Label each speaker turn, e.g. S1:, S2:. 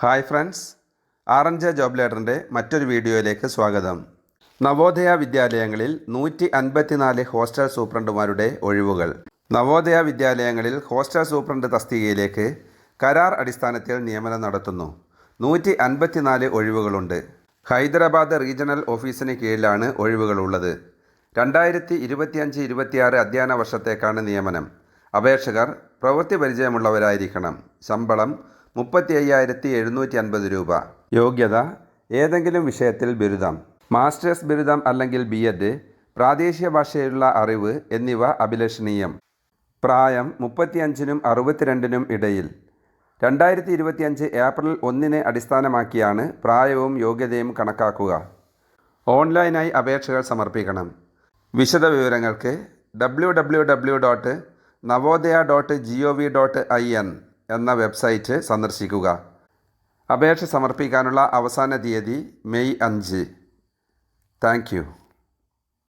S1: Hi friends J job ലേഡറിന്റെ മറ്റൊരു വീഡിയോയിലേക്ക് സ്വാഗതം. നവോദയ വിദ്യാലയങ്ങളിൽ നൂറ്റി അൻപത്തിനാല് ഹോസ്റ്റൽ സൂപ്രണ്ടുമാരുടെ ഒഴിവുകൾ. നവോദയ വിദ്യാലയങ്ങളിൽ ഹോസ്റ്റൽ സൂപ്രണ്ട് തസ്തികയിലേക്ക് കരാർ അടിസ്ഥാനത്തിൽ നിയമനം നടത്തുന്നു. നൂറ്റി അൻപത്തിനാല് ഒഴിവുകളുണ്ട്. ഹൈദരാബാദ് റീജിയണൽ ഓഫീസിന് കീഴിലാണ് ഒഴിവുകളുള്ളത്. രണ്ടായിരത്തി ഇരുപത്തിയഞ്ച് ഇരുപത്തിയാറ് അധ്യയന വർഷത്തേക്കാണ് നിയമനം. അപേക്ഷകർ പ്രവൃത്തി പരിചയമുള്ളവരായിരിക്കണം. ശമ്പളം മുപ്പത്തി അയ്യായിരത്തി എഴുന്നൂറ്റി അൻപത് രൂപ. യോഗ്യത ഏതെങ്കിലും വിഷയത്തിൽ ബിരുദം മാസ്റ്റേഴ്സ് ബിരുദം അല്ലെങ്കിൽ ബി എഡ് പ്രാദേശിക ഭാഷയിലുള്ള അറിവ് എന്നിവ അഭിലഷണീയം. പ്രായം മുപ്പത്തിയഞ്ചിനും അറുപത്തിരണ്ടിനും ഇടയിൽ. രണ്ടായിരത്തി ഇരുപത്തിയഞ്ച് ഏപ്രിൽ ഒന്നിനെ അടിസ്ഥാനമാക്കിയാണ് പ്രായവും യോഗ്യതയും കണക്കാക്കുക. ഓൺലൈനായി അപേക്ഷകൾ സമർപ്പിക്കണം. വിശദ വിവരങ്ങൾക്ക് W W W dot Navodaya dot G O V dot I N എന്ന വെബ്സൈറ്റ് സന്ദർശിക്കുക. അപേക്ഷ സമർപ്പിക്കാനുള്ള അവസാന തീയതി മെയ് അഞ്ച്. താങ്ക്